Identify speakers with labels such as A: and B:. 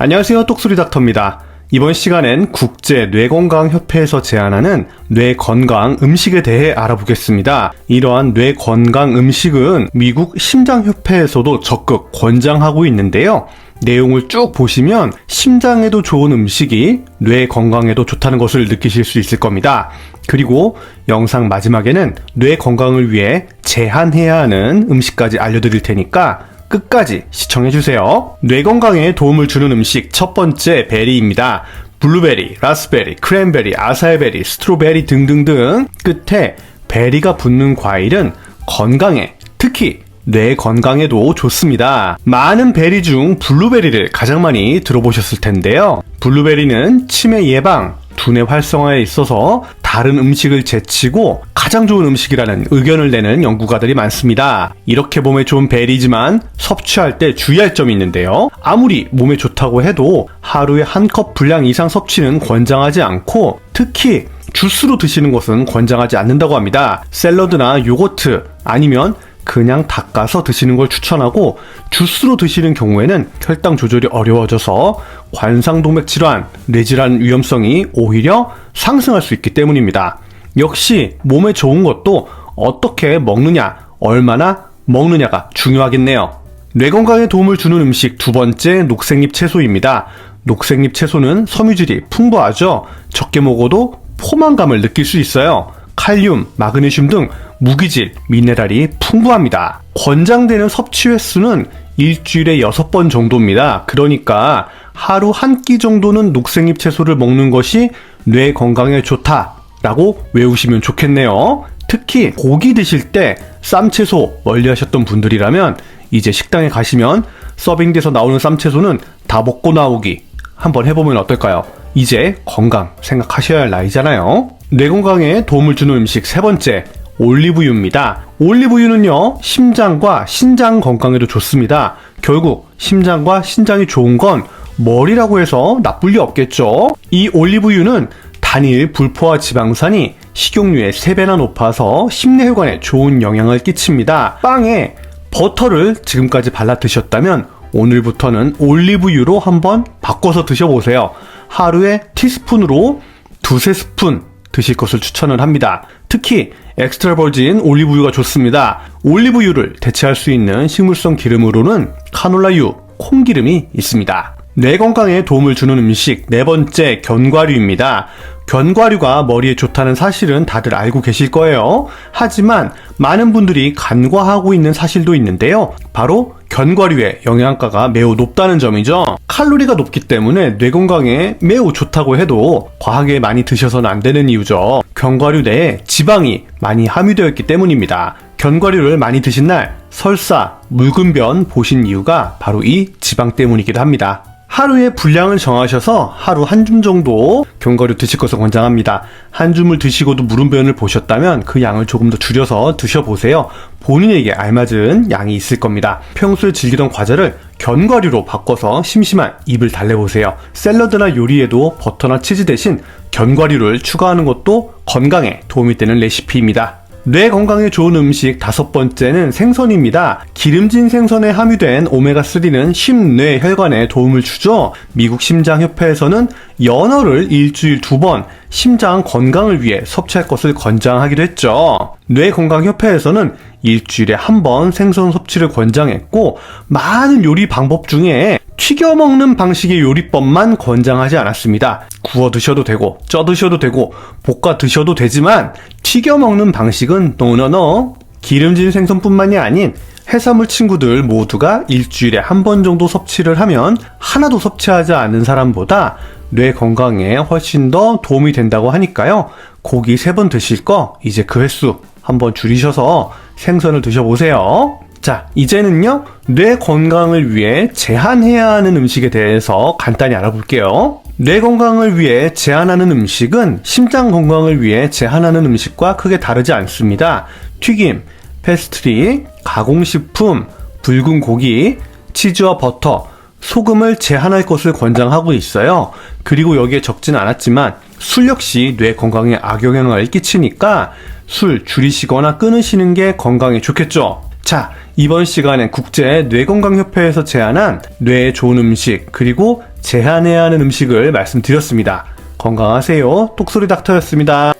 A: 안녕하세요. 똑소리 닥터입니다. 이번 시간엔 국제 뇌건강협회에서 제안하는 뇌건강 음식에 대해 알아보겠습니다. 이러한 뇌건강 음식은 미국 심장협회에서도 적극 권장하고 있는데요. 내용을 쭉 보시면 심장에도 좋은 음식이 뇌 건강에도 좋다는 것을 느끼실 수 있을 겁니다. 그리고 영상 마지막에는 뇌 건강을 위해 제한해야 하는 음식까지 알려드릴 테니까 끝까지 시청해주세요. 뇌 건강에 도움을 주는 음식 첫 번째 베리입니다. 블루베리, 라스베리, 크랜베리, 아사이베리, 스트로베리 등등등 끝에 베리가 붙는 과일은 건강에 특히 뇌 건강에도 좋습니다. 많은 베리 중 블루베리를 가장 많이 들어보셨을 텐데요. 블루베리는 치매 예방, 두뇌 활성화에 있어서 다른 음식을 제치고 가장 좋은 음식이라는 의견을 내는 연구가들이 많습니다. 이렇게 몸에 좋은 베리지만 섭취할 때 주의할 점이 있는데요. 아무리 몸에 좋다고 해도 하루에 한 컵 분량 이상 섭취는 권장하지 않고 특히 주스로 드시는 것은 권장하지 않는다고 합니다. 샐러드나 요거트 아니면 그냥 닦아서 드시는 걸 추천하고 주스로 드시는 경우에는 혈당 조절이 어려워져서 관상동맥 질환, 뇌질환 위험성이 오히려 상승할 수 있기 때문입니다. 역시 몸에 좋은 것도 어떻게 먹느냐, 얼마나 먹느냐가 중요하겠네요. 뇌 건강에 도움을 주는 음식 두 번째 녹색잎 채소입니다. 녹색잎 채소는 섬유질이 풍부하죠. 적게 먹어도 포만감을 느낄 수 있어요. 칼륨, 마그네슘 등 무기질, 미네랄이 풍부합니다. 권장되는 섭취 횟수는 일주일에 6번 정도입니다. 그러니까 하루 한 끼 정도는 녹색잎 채소를 먹는 것이 뇌 건강에 좋다라고 외우시면 좋겠네요. 특히 고기 드실 때 쌈채소 멀리 하셨던 분들이라면 이제 식당에 가시면 서빙돼서 나오는 쌈채소는 다 먹고 나오기 한번 해보면 어떨까요? 이제 건강 생각하셔야 할 나이잖아요. 뇌 건강에 도움을 주는 음식 세 번째, 올리브유입니다. 올리브유는요, 심장과 신장 건강에도 좋습니다. 결국, 심장과 신장이 좋은 건 머리라고 해서 나쁠 리 없겠죠? 이 올리브유는 단일 불포화 지방산이 식용유의 3배나 높아서 심내혈관에 좋은 영향을 끼칩니다. 빵에 버터를 지금까지 발라 드셨다면 오늘부터는 올리브유로 한번 바꿔서 드셔보세요. 하루에 티스푼으로 두세 스푼 드실 것을 추천을 합니다. 특히 엑스트라 버진 올리브유가 좋습니다. 올리브유를 대체할 수 있는 식물성 기름으로는 카놀라유, 콩기름이 있습니다. 뇌 건강에 도움을 주는 음식 네 번째 견과류입니다. 견과류가 머리에 좋다는 사실은 다들 알고 계실 거예요. 하지만 많은 분들이 간과하고 있는 사실도 있는데요. 바로 견과류의 영양가가 매우 높다는 점이죠. 칼로리가 높기 때문에 뇌 건강에 매우 좋다고 해도 과하게 많이 드셔서는 안 되는 이유죠. 견과류 내에 지방이 많이 함유되어 있기 때문입니다. 견과류를 많이 드신 날 설사, 묽은 변 보신 이유가 바로 이 지방 때문이기도 합니다. 하루에 분량을 정하셔서 하루 한 줌 정도 견과류 드실 것을 권장합니다. 한 줌을 드시고도 물음변을 보셨다면 그 양을 조금 더 줄여서 드셔보세요. 본인에게 알맞은 양이 있을 겁니다. 평소에 즐기던 과자를 견과류로 바꿔서 심심한 입을 달래보세요. 샐러드나 요리에도 버터나 치즈 대신 견과류를 추가하는 것도 건강에 도움이 되는 레시피입니다. 뇌 건강에 좋은 음식 다섯 번째는 생선입니다. 기름진 생선에 함유된 오메가3는 심뇌 혈관에 도움을 주죠. 미국 심장협회에서는 연어를 일주일 두 번 심장 건강을 위해 섭취할 것을 권장하기도 했죠. 뇌건강협회에서는 일주일에 한 번 생선 섭취를 권장했고 많은 요리 방법 중에 튀겨 먹는 방식의 요리법만 권장하지 않았습니다. 구워 드셔도 되고, 쪄 드셔도 되고, 볶아 드셔도 되지만, 튀겨 먹는 방식은 노노노. 기름진 생선뿐만이 아닌 해산물 친구들 모두가 일주일에 한 번 정도 섭취를 하면 하나도 섭취하지 않은 사람보다 뇌 건강에 훨씬 더 도움이 된다고 하니까요. 고기 세 번 드실 거 이제 그 횟수 한번 줄이셔서 생선을 드셔보세요. 자, 이제는요, 뇌 건강을 위해 제한해야 하는 음식에 대해서 간단히 알아볼게요. 뇌 건강을 위해 제한하는 음식은 심장 건강을 위해 제한하는 음식과 크게 다르지 않습니다. 튀김, 페스트리, 가공식품, 붉은 고기, 치즈와 버터, 소금을 제한할 것을 권장하고 있어요. 그리고 여기에 적진 않았지만 술 역시 뇌 건강에 악영향을 끼치니까 술 줄이시거나 끊으시는 게 건강에 좋겠죠. 자, 이번 시간엔 국제 뇌건강협회에서 제안한 뇌에 좋은 음식, 그리고 제한해야 하는 음식을 말씀드렸습니다. 건강하세요. 똑소리 닥터였습니다.